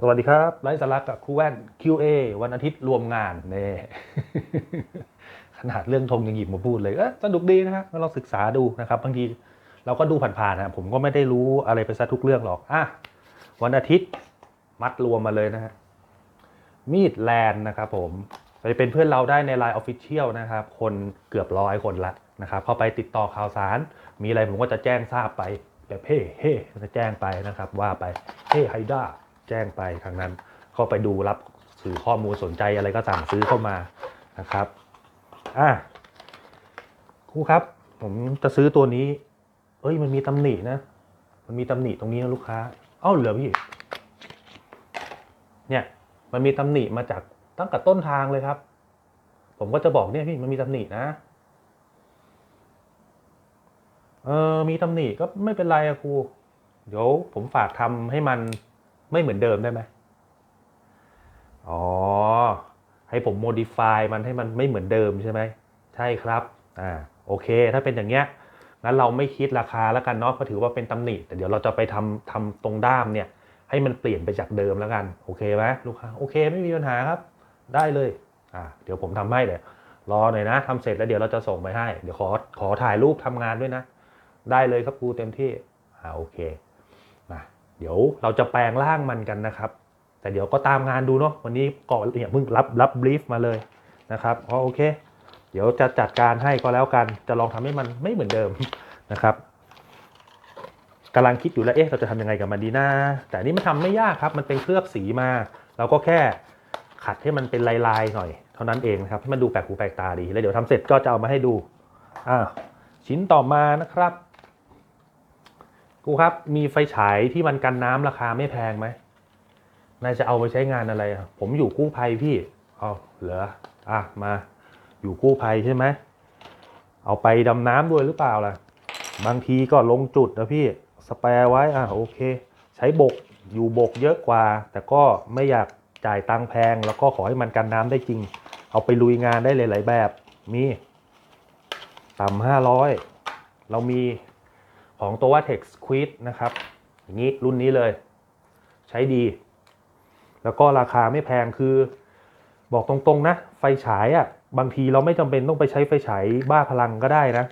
สวัสดีครับไลฟ์สาระกับครูแว่น QA วันอาทิตย์รวมงานเนี่ขนาดเรื่องธงยังหยิบมาพูดเลยเอะสนุกดีนะครับก็ลองศึกษาดูนะครับบางทีเราก็ดูผ่านๆนะผมก็ไม่ได้รู้อะไรไปซะทุกเรื่องหรอกอะวันอาทิตย์มัดรวมมาเลยนะฮะมีดแลนด์นะครับผมไปเป็นเพื่อนเราได้ใน Line Official นะครับ คนเกือบร้อยคนละนะครับ เข้าไปติดต่อข่าวสาร มีอะไรผมก็จะแจ้งทราบไปแบบเฮ้เฮ้จะแจ้งไปนะครับ ว่าไปเฮ้ไฮด้า แจ้งไปทางนั้นเขาไปดูรับสื่อข้อมูลสนใจอะไรก็สั่งซื้อเข้ามานะครับอะครูครับ ผมจะซื้อตัวนี้ เอ้ยมันมีตำหนินะ มันมีตำหนิตรงนี้นะลูกค้า เอ้าเหรอพี่ เนี่ยมันมีตำหนิมาจากตั้งแต่ต้นทางเลยครับ ผมก็จะบอกเนี่ยพี่มันมีตำหนินะเออมีตำหนิก็ไม่เป็นไรอะครู เดี๋ยวผมฝากทำให้มัน ไม่เหมือนเดิมได้ไหมอ๋อ ให้ผม modify มันให้มันไม่เหมือนเดิมใช่ไหม ใช่ครับ อ่า โอเค ถ้าเป็นอย่างเงี้ย งั้นเราไม่คิดราคาแล้วกันเนาะ ก็ถือว่าเป็นตำหนิ แต่เดี๋ยวเราจะไปทำทำตรงด้ามเนี่ย ให้มันเปลี่ยนไปจากเดิมแล้วกัน โอเคไหมลูกค้า โอเค ไม่มีปัญหาครับ ได้เลย อ่า เดี๋ยวผมทำให้เดี๋ยวรอหน่อยนะทำเสร็จแล้วเดี๋ยวเราจะส่งไปให้ เดี๋ยวขอ ขอถ่ายรูปทำงานด้วยนะ ได้เลยครับครูเต็มที่ อ่า โอเค เดี๋ยวเราจะแปลงร่างมันกันนะครับ แต่เดี๋ยวก็ตามงานดูเนาะวันนี้ก็เนี่ยเพิ่งรับรับบรีฟมาเลยนะครับอ๋อโอเค เดี๋ยวจะจัดการให้ก็แล้วกันจะลองทำให้มันไม่เหมือนเดิมนะครับกำลังคิดอยู่แล้วเอ๊ะเราจะทำยังไงกับมันดีนะแต่นี่มันทำไม่ยากครับ มันเป็นเคลือบสีมา เราก็แค่ขัดให้มันเป็นลายๆหน่อย เท่านั้นเองนะครับให้มันดูแปลกหูแปลกตาดีแล้วเดี๋ยวทำเสร็จก็จะเอามาให้ดูอ่าชิ้นต่อมานะครับ ครูครับมีไฟฉายที่มันกันน้ำราคาไม่แพงไหมนายจะเอาไปใช้งานอะไรอะผมอยู่กู้ภัยพี่เอาเหรออะมาอยู่กู้ภัยใช่ไหมเอาไปดำน้ำด้วยหรือเปล่าล่ะ บางทีก็ลงจุดนะพี่สแปร์ไว้อะโอเค ใช้บกอยู่บกเยอะกว่า แต่ก็ไม่อยากจ่ายตังแพง แล้วก็ขอให้มันกันน้ำได้จริง เอาไปลุยงานได้หลาย ๆ แบบมีต่ำห้าร้อยเรามี ของตัวว่า Tex Quid นะครับ อย่างนี้รุ่นนี้เลย ใช้ดี แล้วก็ราคาไม่แพงคือ บอกตรงๆนะ ไฟฉายอะ่ะบางทีเราไม่จำเป็นต้องไปใช้ไฟฉายบ้าพลังก็ได้นะ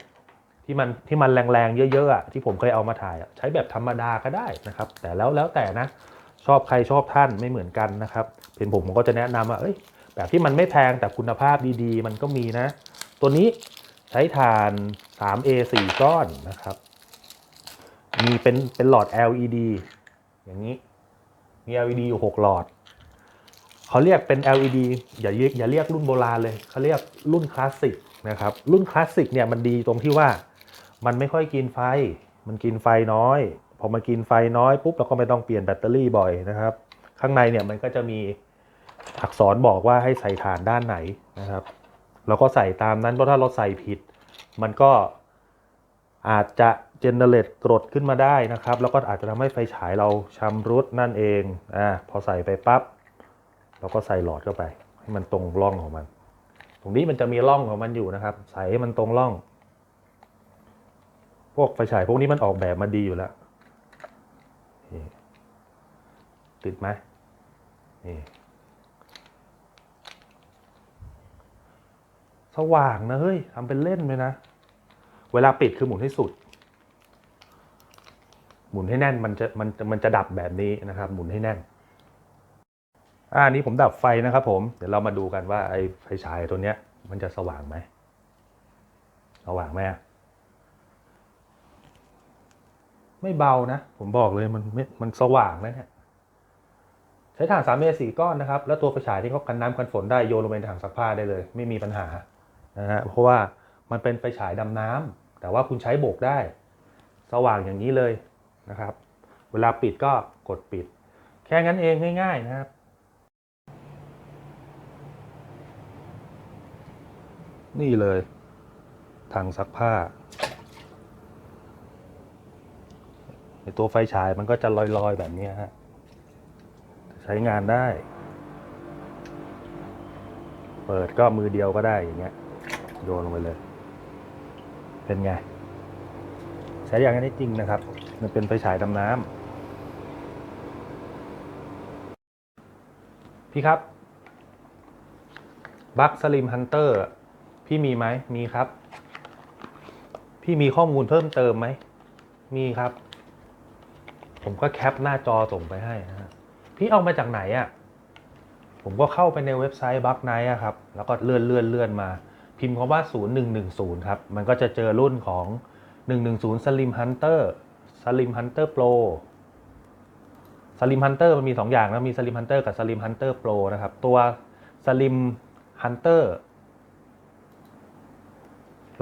ที่มันที่มันแรงๆ เยอะๆอะ่ะที่ผมเคยเอามาถ่ายใช้แบบธรรมดาก็ได้นะครับ แต่แล้วแล้วแต่นะ ชอบใครชอบท่านไม่เหมือนกันนะครับ เป็นผมผมก็จะแนะนำว่าเอ้ยแบบที่มันไม่แพงแต่คุณภาพดีๆ มันก็มีนะ ตัวนี้ใช้ถ่าน 3A 4 ก้อนนะครับ มีเป็นเป็นหลอด LED อย่างนี้ มี LED อยู่6หลอด เขาเรียกเป็น LED อย่าเรียกอย่าเรียกรุ่นโบราณเลยเขาเรียกรุ่นคลาสสิกนะครับ รุ่นคลาสสิกเนี่ยมันดีตรงที่ว่ามันไม่ค่อยกินไฟ มันกินไฟน้อย พอมากินไฟน้อยปุ๊บเราก็ไม่ต้องเปลี่ยนแบตเตอรี่บ่อยนะครับ ข้างในเนี่ยมันก็จะมีอักษรบอกว่าให้ใส่ฐานด้านไหนนะครับ เราก็ใส่ตามนั้นเพราะถ้าเราใส่ผิด มันก็อาจจะ เจเนเรตกรดขึ้นมาได้นะครับ แล้วก็อาจจะทำให้ไฟฉายเราชำรุดนั่นเองอ่าพอใส่ไปปั๊บเราก็ใส่หลอดเข้าไป ให้มันตรงร่องของมัน ตรงนี้มันจะมีร่องของมันอยู่นะครับ ใส่ให้มันตรงร่อง พวกไฟฉายพวกนี้มันออกแบบมาดีอยู่แล้วติดไหมนี่สว่างนะเฮ้ยทำเป็นเล่นไปนะ เวลาปิดคือหมุนให้สุด หมุนให้แน่นมันจะมันมันจะดับแบบนี้นะครับ หมุนให้แน่นอ่าอันนี้ผมดับไฟนะครับผมเดี๋ยวเรามาดูกันว่าไอ้ไฟฉายตัวเนี้ย มันจะสว่างไหมสว่างไหมไม่เบานะ ผมบอกเลยมันม,มันสว่างนะเนี่ยใช้ถ่านสามเมตรสี่ก้อนนะครับ แล้วตัวไฟฉายที่เขากันน้ำกันฝนได้โยนลงไปในถังซักผ้าได้เลย ไม่มีปัญหานะฮะเพราะว่ามันเป็นไฟฉายดำน้ำแต่ว่าคุณใช้โบกได้ สว่างอย่างนี้เลย นะครับ เวลาปิดก็กดปิด แค่นั้นเองง่าย ๆนะครับ นี่เลยถังซักผ้าในตัวไฟฉายมันก็จะลอย ๆ แบบนี้ฮะใช้งานได้ เปิดก็มือเดียวก็ได้อย่างเงี้ยโยนลงไปเลย เป็นไง ช้อย่างนี้จริงนะครับ มันเป็นไฟฉายดำน้ำพี่ครับบัคสลิมฮันเตอร์พี่มีไหมมีครับ พี่มีข้อมูลเพิ่มเติมไหม มีครับ ผมก็แคปหน้าจอส่งไปให้นะฮะพี่เอามาจากไหนอะ่ะผมก็เข้าไปในเว็บไซต์บัคไนท์ครับ แล้วก็เลื่อนเลื่อนเลื่อนมา พิมพ์คำว่า 0110 ครับ มันก็จะเจอรุ่นของ 110 Slim Hunter Slim Hunter Pro Slim Hunter มันมี 2 อย่างนะ มี Slim Hunter กับ Slim Hunter Pro นะครับ ตัว Slim Hunter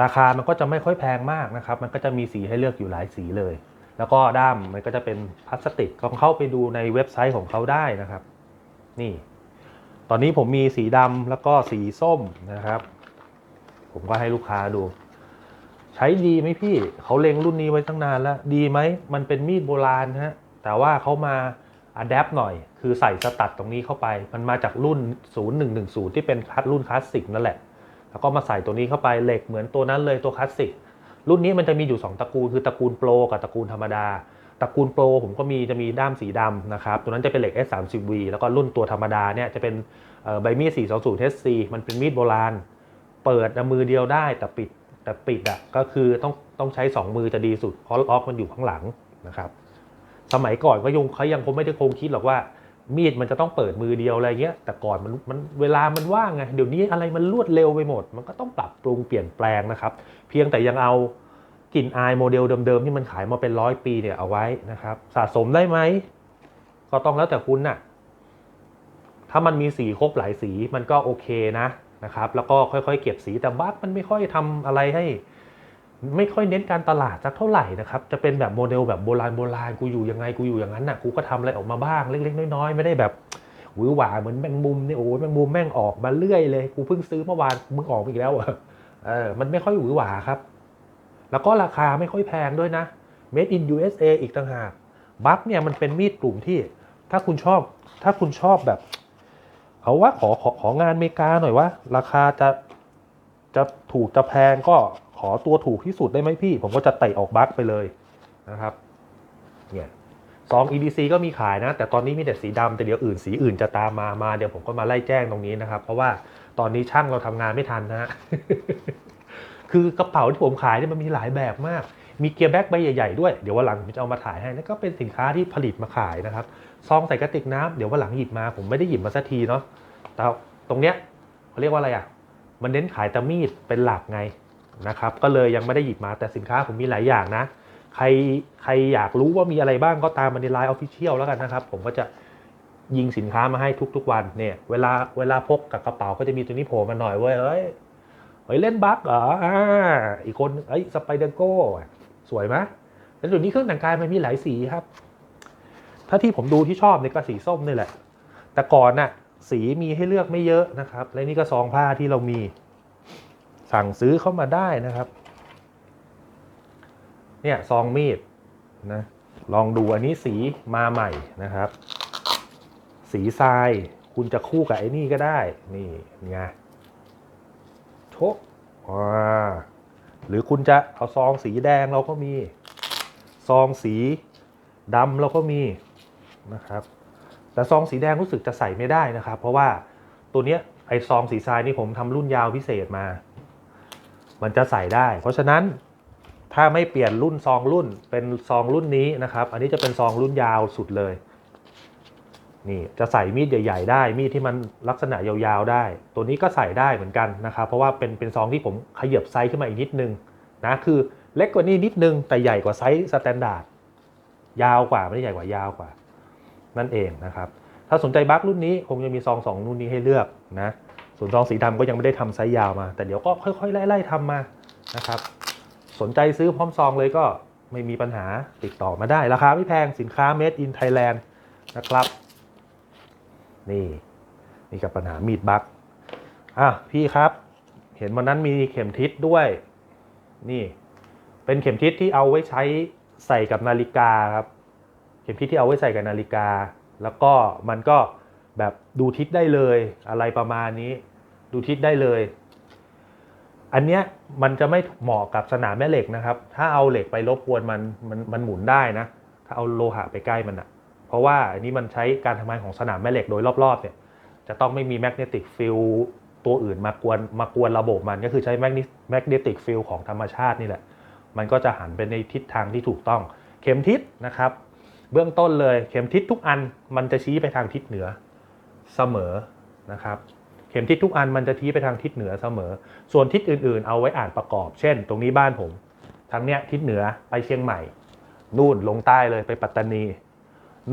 ราคามันก็จะไม่ค่อยแพงมากนะครับ มันก็จะมีสีให้เลือกอยู่หลายสีเลย แล้วก็ด้ามมันก็จะเป็นพลาสติกก็เข้าไปดูในเว็บไซต์ของเขาได้นะครับ นี่ ตอนนี้ผมมีสีดำแล้วก็สีส้มนะครับ ผมก็ให้ลูกค้าดู ใช้ดีไหมพี่เขาเล็งรุ่นนี้ไว้ตั้งนานแล้ว ดีไหมมันเป็นมีดโบราณฮะแต่ว่าเขามาอัดแอปหน่อย คือใส่สตัดตรงนี้เข้าไป มันมาจากรุ่น 0110 ที่เป็นคัดรุ่นคลาสสิกนั่นแหละ แล้วก็มาใส่ตัวนี้เข้าไปเหล็กเหมือนตัวนั้นเลยตัวคลาสสิกรุ่นนี้มันจะมีอยู่ 2ตระกูลคือตระกูลโปรกับตระกูลธรรมดาตระกูลโปรผมก็มีจะมีด้ามสีดำนะครับตัวนั้นจะเป็นเหล็ก S30V แล้วก็รุ่นตัวธรรมดาเนี่ยจะเป็นใบมีด420 HC มันเป็นมีดโบราณ เปิดมือเดียวได้แต่ปิด แต่ปิดอะก็คือต้องต้องใช้ 2 มือจะดีสุด เพราะล็อกมันอยู่ข้างหลังนะครับ สมัยก่อนก็ยงเขายังคงไม่ได้คงคิดหรอกว่า มีดมันจะต้องเปิดมือเดียวอะไรเงี้ย แต่ก่อนมันมันเวลามันว่างไงเดี๋ยวนี้อะไรมันรวดเร็วไปหมด มันก็ต้องปรับปรุงเปลี่ยนแปลงนะครับ เพียงแต่ยังเอากลิ่นอายโมเดลเดิมๆที่มันขายมาเป็นร้อยปีเนี่ยเอาไว้นะครับ สะสมได้ไหมก็ต้องแล้วแต่คุณน่ะถ้ามันมีสีครบหลายสีมันก็โอเคนะ นะครับแล้วก็ค่อยๆ เก็บสีแต่บัคมันไม่ค่อยทำอะไรให้ ไม่ค่อยเน้นการตลาดสักเท่าไหร่นะครับจะเป็นแบบโมเดลแบบโบราณโบราณกูอยู่ยังไงกูอยู่อย่างนั้นน่ะกูก็ทำอะไรออกมาบ้างเล็กๆน้อยๆไม่ได้แบบหวือหวาเหมือนแมงมุมเนี่ยโอ้ยแมงมุมแม่งออกมาเรื่อยเลยกูเพิ่งซื้อเมื่อวานมึงออกมาอีกแล้วเหรอเออมันไม่ค่อยหวือหวาครับ แล้วก็ราคาไม่ค่อยแพงด้วยนะ made in USA อีกต่างหากบัคเนี่ยมันเป็นมีดกลุ่มที่ถ้าคุณชอบถ้าคุณชอบแบบ เอาว่าขอขอของานอเมริกาหน่อยว่าราคาจะจะถูกจะแพงก็ขอตัวถูกที่สุดได้ไหมพี่ ผมก็จะเตะออกบัคไปเลยนะครับเนี่ยซอง EDC ก็มีขายนะ แต่ตอนนี้มีแต่สีดำแต่เดี๋ยวอื่นสีอื่นจะตามมามาเดี๋ยวผมก็มาไล่แจ้งตรงนี้นะครับ เพราะว่าตอนนี้ช่างเราทำงานไม่ทันนะฮะคือกระเป๋าที่ผมขายเนี่ยมันมีหลายแบบมาก มีเกียร์แบ็กใบใหญ่ๆด้วย เดี๋ยววันหลังผมจะเอามาถ่ายให้นั่นก็เป็นสินค้าที่ผลิตมาขายนะครับ ซองใส่กระติกน้ำเดี๋ยววันหลังหยิบมา ผมไม่ได้หยิบมาสักทีเนาะ แต่ตรงเนี้ยเขาเรียกว่าอะไรอะ มันเน้นขายแตะมีดเป็นหลักไงนะครับ ก็เลยยังไม่ได้หยิบมาแต่สินค้าผมมีหลายอย่างนะ ใครใครอยากรู้ว่ามีอะไรบ้างก็ตามมาในไลน์ออฟฟิเชียลแล้วกันนะครับ ผมก็จะยิงสินค้ามาให้ทุกๆวันเนี่ย เวลาเวลาพกกับกระเป๋าก็จะมีตัวนี้โผล่มาหน่อยเว้ยเอ้ยเฮ้ยเล่นบัคเหรออ่าอีกคนเอ้ยสไปเดอร์โก้ สวยไหมแล้วเดี๋ยวนี้เครื่องแต่งกายมันมีหลายสีครับ ถ้าที่ผมดูที่ชอบเนี่ยก็สีส้มนี่แหละ แต่ก่อนน่ะสีมีให้เลือกไม่เยอะนะครับ และนี่ก็ซองผ้าที่เรามี สั่งซื้อเข้ามาได้นะครับ เนี่ยซองมีดนะลองดูอันนี้สีมาใหม่นะครับ สีทรายคุณจะคู่กับไอ้นี่ก็ได้ นี่ไงโชะอ่า หรือคุณจะเอาซองสีแดงเราก็มี ซองสีดำเราก็มีนะครับ แต่ซองสีแดงรู้สึกจะใส่ไม่ได้นะครับ เพราะว่าตัวเนี้ยไอซองสีทรายนี่ผมทำรุ่นยาวพิเศษมา มันจะใส่ได้ เพราะฉะนั้นถ้าไม่เปลี่ยนรุ่นซองรุ่นเป็นซองรุ่นนี้นะครับ อันนี้จะเป็นซองรุ่นยาวสุดเลย นี่จะใส่มีดใหญ่ ๆ ได้ มีดที่มันลักษณะยาวๆได้ ตัวนี้ก็ใส่ได้เหมือนกันนะครับ เพราะว่าเป็นเป็นซองที่ผมขยับไซส์ขึ้นมาอีกนิดนึงนะคือเล็กกว่านี้นิดนึง แต่ใหญ่กว่าไซส์สแตนดาร์ดยาวกว่าไม่ได้ใหญ่กว่ายาวกว่า นั่นเองนะครับ ถ้าสนใจบัครุ่นนี้คงจะมีซองสองรุ่นนี้ให้เลือกนะส่วนซองสีดำก็ยังไม่ได้ทำไซส์ยาวมา แต่เดี๋ยวก็ค่อยๆไล่ๆทำมานะครับ สนใจซื้อพร้อมซองเลยก็ไม่มีปัญหาติดต่อมาได้ราคาไม่แพงสินค้า made in Thailand นะครับ นี่นี่กับปัญหามีดบัคอะพี่ครับ เห็นวันนั้นมีเข็มทิศด้วย นี่ เป็นเข็มทิศที่เอาไว้ใช้ใส่กับนาฬิกาครับ เข็มทิศที่เอาไว้ใส่กับนาฬิกา แล้วก็มันก็แบบดูทิศได้เลยอะไรประมาณนี้ ดูทิศได้เลย อันเนี้ยมันจะไม่เหมาะกับสนามแม่เหล็กนะครับ ถ้าเอาเหล็กไปรบกวนมันมันมันหมุนได้นะ ถ้าเอาโลหะไปใกล้มันอะ เพราะว่าอันนี้มันใช้การทำงานของสนามแม่เหล็กโดยรอบๆเนี่ยจะต้องไม่มีแมกเนติกฟิลตัวอื่นมากวนมากวนระบบมันก็คือใช้แมกแมกเนติกฟิลของธรรมชาตินี่แหละ มันก็จะหันไปในทิศทางที่ถูกต้อง เข็มทิศนะครับ เบื้องต้นเลยเข็มทิศทุกอันมันจะชี้ไปทางทิศเหนือเสมอนะครับ เข็มทิศทุกอันมันจะชี้ไปทางทิศเหนือเสมอ ส่วนทิศอื่นๆ เอาไว้อ่านประกอบ เช่น ตรงนี้บ้านผมทางเนี้ยทิศเหนือไปเชียงใหม่ นู่นลงใต้เลยไปปัตตานี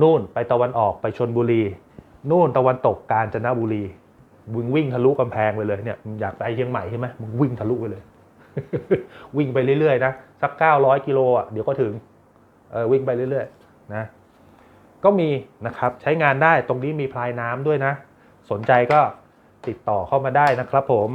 นู่นไปตะวันออกไปชนบุรี นู่นตะวันตกกาญจนบุรีมึงวิ่งทะลุกำแพงไปเลยเนี่ยอยากไปเชียงใหม่ใช่ไหมมึงวิ่งทะลุไปเลย วิ่งไปเรื่อยๆนะสัก900กิโลอะเดี๋ยวก็ถึงเออวิ่งไปเรื่อยๆนะก็มีนะครับใช้งานได้ตรงนี้มีพลายน้ำด้วยนะ สนใจก็ติดต่อเข้ามาได้นะครับผม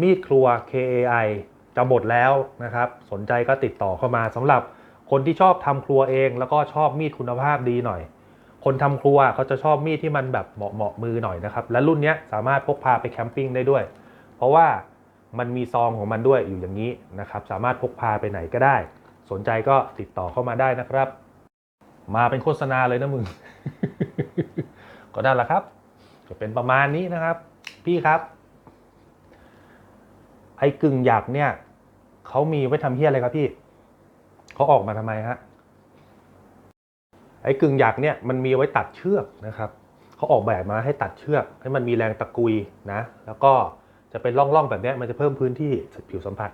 มีดครัว KAI จะหมดแล้วนะครับ สนใจก็ติดต่อเข้ามาสำหรับคนที่ชอบทำครัวเอง แล้วก็ชอบมีดคุณภาพดีหน่อย คนทำครัวเขาจะชอบมีดที่มันแบบเหมาะเหมาะมือหน่อยนะครับ และรุ่นนี้สามารถพกพาไปแคมปิ้งได้ด้วย เพราะว่ามันมีซองของมันด้วยอยู่อย่างนี้นะครับ สามารถพกพาไปไหนก็ได้ สนใจก็ติดต่อเข้ามาได้นะครับ มาเป็นโฆษณาเลยนะมึง ก็ได้ละครับ จะเป็นประมาณนี้นะครับ พี่ครับ ไอ้กึ่งหยักเนี่ยเขามีไว้ทำเฮี้ยอะไรครับพี่เขาออกมาทำไมฮะไอ้กึ่งหยักเนี่ยมันมีไว้ตัดเชือกนะครับเขาออกแบบมาให้ตัดเชือก ให้มันมีแรงตะกุยนะ แล้วก็จะเป็นร่องๆแบบนี้มันจะเพิ่มพื้นที่ผิวสัมผัส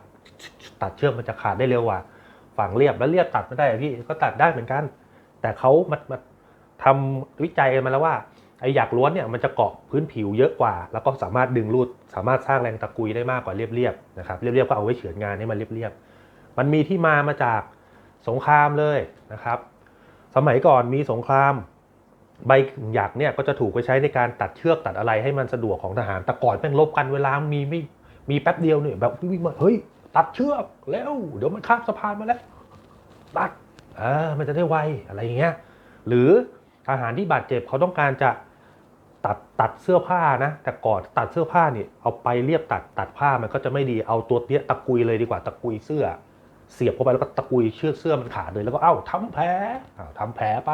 ตัดเชือกมันจะขาดได้เร็วกว่าฝั่งเรียบแล้วเรียบตัดไม่ได้พี่ก็ตัดได้เหมือนกัน แต่เขามามาทำวิจัยกันมาแล้วว่า ไอ้หยักล้วนเนี่ยมันจะเกาะพื้นผิวเยอะกว่า แล้วก็สามารถดึงรูดสามารถสร้างแรงตะกุยได้มากกว่าเรียบๆนะครับเรียบๆก็เอาไว้เฉือนงานให้มันเรียบๆมันมีที่มามาจากสงครามเลยนะครับ สมัยก่อนมีสงครามใบหยักเนี่ยก็จะถูกไปใช้ในการตัดเชือกตัดอะไรให้มันสะดวกของทหารแต่ก่อนแม่งลบกันเวลามีไม่มีแป๊บเดียวเนี่ยแบบวิ่งมาเฮ้ยตัดเชือกแล้วเดี๋ยวมันข้ามสะพานมาแล้วตัดเออมันจะได้ไวอะไรอย่างเงี้ยหรือทหารที่บาดเจ็บเขาต้องการจะ ตัดตัดเสื้อผ้านะ แต่ก่อนตัดเสื้อผ้านี่เอาไปเรียบตัดตัดผ้ามันก็จะไม่ดีเอาตัวเนี้ยตะกุยเลยดีกว่าตะกุยเสื้อ เสียบเข้าไปแล้วก็ตะกุยเชือกเสื้อมันขาดเลยแล้วก็เอ้าทำแผลอ้าวทำแผลไป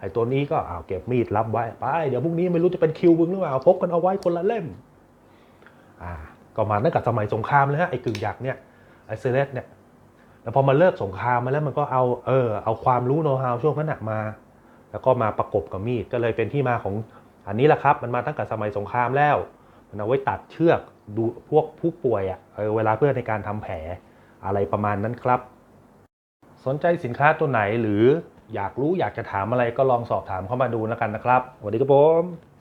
ไอ้ตัวนี้ก็อ้าวเก็บมีดรับไว้ไปเดี๋ยวพรุ่งนี้ไม่รู้จะเป็นคิวมึงหรือเปล่าพกกันเอาไว้คนละเล่มอ่าก็มาตั้งแต่สมัยสงครามเลยฮะไอ้กึ่งยักษ์เนี่ยไอ้เซเลสเนี่ยแล้วพอมาเลิกสงครามมาแล้วมันก็เอาเออเอาความรู้โน้ตฮาวช่วงนั้นมา แล้วก็มาประกบกับมีดก็เลยเป็นที่มาของ อันนี้แหละครับมันมาตั้งแต่สมัยสงครามแล้ว มันเอาไว้ตัดเชือกดูพวกผู้ป่วยอะ่ะเออเวลาเพื่อในการทำแผลอะไรประมาณนั้นครับ สนใจสินค้าตัวไหนหรืออยากรู้อยากจะถามอะไรก็ลองสอบถามเข้ามาดูแล้วกันนะครับสวัสดีครับผม